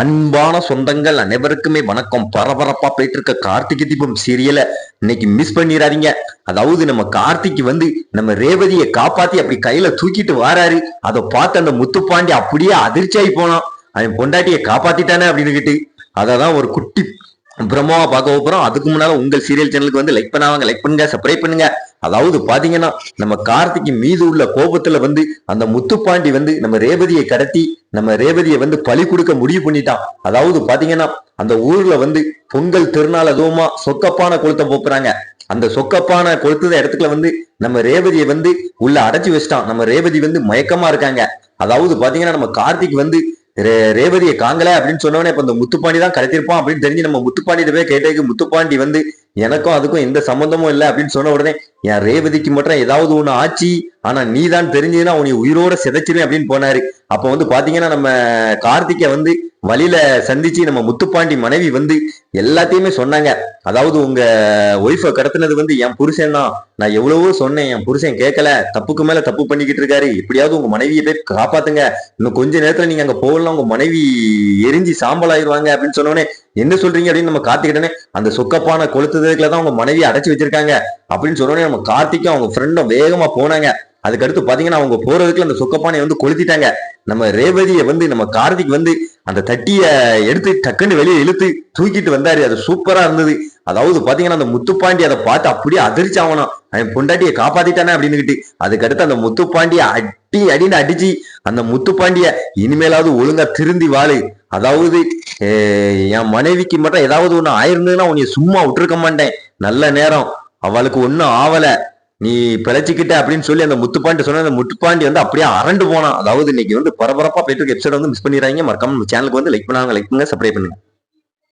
அன்பான சொந்தங்கள் அனைவருக்குமே வணக்கம். பரபரப்பா போயிட்டு இருக்க கார்த்திகை தீபம் சீரியலை இன்னைக்கு மிஸ் பண்ணிடாதீங்க. அதாவது நம்ம கார்த்திக் வந்து நம்ம ரேவதியை காப்பாத்தி அப்படி கையில தூக்கிட்டு வாராரு. அதை பார்த்து அந்த முத்துப்பாண்டி அப்படியே அதிர்ச்சியாகி போனான். அவன் பொண்டாட்டியை காப்பாத்திட்டானே அப்படின்னு அததான் ஒரு குட்டி பிரம்மாவா பார்க்க போறோம். அதுக்கு முன்னால உங்கள் சீரியல் சேனலுக்கு வந்து லைக் பண்ணாங்க லைக் பண்ணுங்க சப்ஸ்கிரைப் பண்ணுங்க. அதாவது பாத்தீங்கன்னா நம்ம கார்த்திக்கு மீது உள்ள கோபத்துல வந்து அந்த முத்துப்பாண்டி வந்து நம்ம ரேவதியை கடத்தி நம்ம ரேவதியை வந்து பழி கொடுக்க முடிவு பண்ணிட்டான். அதாவது பாத்தீங்கன்னா அந்த ஊர்ல வந்து பொங்கல் திருநாள் அதுவுமா சொக்கப்பான கொளுத்த போப்புறாங்க அந்த சொக்கப்பான கொளுத்துத இடத்துக்குள்ள வந்து நம்ம ரேவதியை வந்து உள்ள அடைச்சி வச்சிட்டான். நம்ம ரேவதி வந்து மயக்கமா இருக்காங்க. அதாவது பாத்தீங்கன்னா நம்ம கார்த்திக் வந்து ரே- ரேவதியை காங்கல அப்படின்னு சொன்னவனே இப்ப இந்த முத்துப்பாண்டி தான் கடத்திருப்பான் அப்படின்னு தெரிஞ்சு நம்ம முத்துப்பாண்டிட்ட போய் கேட்டதுக்கு முத்துப்பாண்டி வந்து எனக்கும் அதுக்கும் எந்த சம்பந்தமும் இல்லை அப்படின்னு சொன்ன உடனே என் ரேவதிக்கு மட்டும் ஏதாவது ஒன்று ஆச்சு. ஆனால் நீ தான் தெரிஞ்சதுன்னா உனி உயிரோட சிதைச்சிருவேன் அப்படின்னு போனாரு. அப்போ வந்து பார்த்தீங்கன்னா நம்ம கார்த்திகை வந்து வழியில சந்திச்சு நம்ம முத்துப்பாண்டி மனைவி வந்து எல்லாத்தையுமே சொன்னாங்க. அதாவது உங்க ஒய்ஃபை கடத்தினது வந்து என் புருஷன் தான். நான் எவ்வளவோ சொன்னேன் என் புருஷன் கேட்கல. தப்புக்கு மேல தப்பு பண்ணிக்கிட்டு இருக்காரு. எப்படியாவது உங்க மனைவியை போய் காப்பாத்துங்க. இன்னும் கொஞ்ச நேரத்துல நீங்க அங்க போகலாம் உங்க மனைவி எரிஞ்சு சாம்பல் ஆயிடுவாங்க அப்படின்னு சொன்னோடனே என்ன சொல்றீங்க? அப்படின்னு நம்ம கார்த்திகிட்டனே அந்த சொக்கப்பான கொளுத்துறதுக்குள்ள தான் உங்க மனைவி அடைச்சு வச்சிருக்காங்க. அப்படின்னு சொன்னோடனே நம்ம கார்த்திக்கும் அவங்க ஃப்ரெண்டும் வேகமா போனாங்க. அதுக்கடுத்து பாத்தீங்கன்னா அவங்க போறதுக்குள்ள அந்த சொக்கப்பானை வந்து கொளுத்திட்டாங்க. நம்ம ரேவதியை வந்து நம்ம கார்த்திக் வந்து அந்த தட்டியை எடுத்து டக்குன்னு வெளியே இழுத்து தூக்கிட்டு வந்தாரு. அது சூப்பரா இருந்தது. அதாவது பாத்தீங்கன்னா அந்த முத்துப்பாண்டி அதை பார்த்து அப்படியே அதிர்ச்சி ஆகணும் அவன் பொண்டாட்டியை காப்பாத்திட்டானே அப்படின்னுகிட்டு அதுக்கடுத்து அந்த முத்துப்பாண்டிய அடி அடின்னு அடிச்சு அந்த முத்துப்பாண்டிய இனிமேலாவது ஒழுங்கா திருந்தி வாழு. அதாவது என் மனைவிக்கு மட்டும் ஏதாவது ஒண்ணு ஆயிருந்ததுன்னா உன்னை சும்மா விட்டுருக்க மாட்டேன். நல்ல நேரம். அவளுக்கு ஒன்னும் ஆவலை. நீ பிழைச்சிக்கிட்ட அப்படின்னு சொல்லி அந்த முத்துப்பாண்டி சொன்ன அந்த முத்துப்பாண்டி வந்து அப்படியே அரண்டு போனான். அதாவது இன்னைக்கு வந்து பரபரப்பா போயிட்டு இருக்க எபிசோட் வந்து மிஸ் பண்ணிடுறாங்க மறக்காம சேனலுக்கு வந்து லைக் பண்ணாங்க லைக் பண்ணுங்க சப்ஸ்கிரைப் பண்ணுங்க.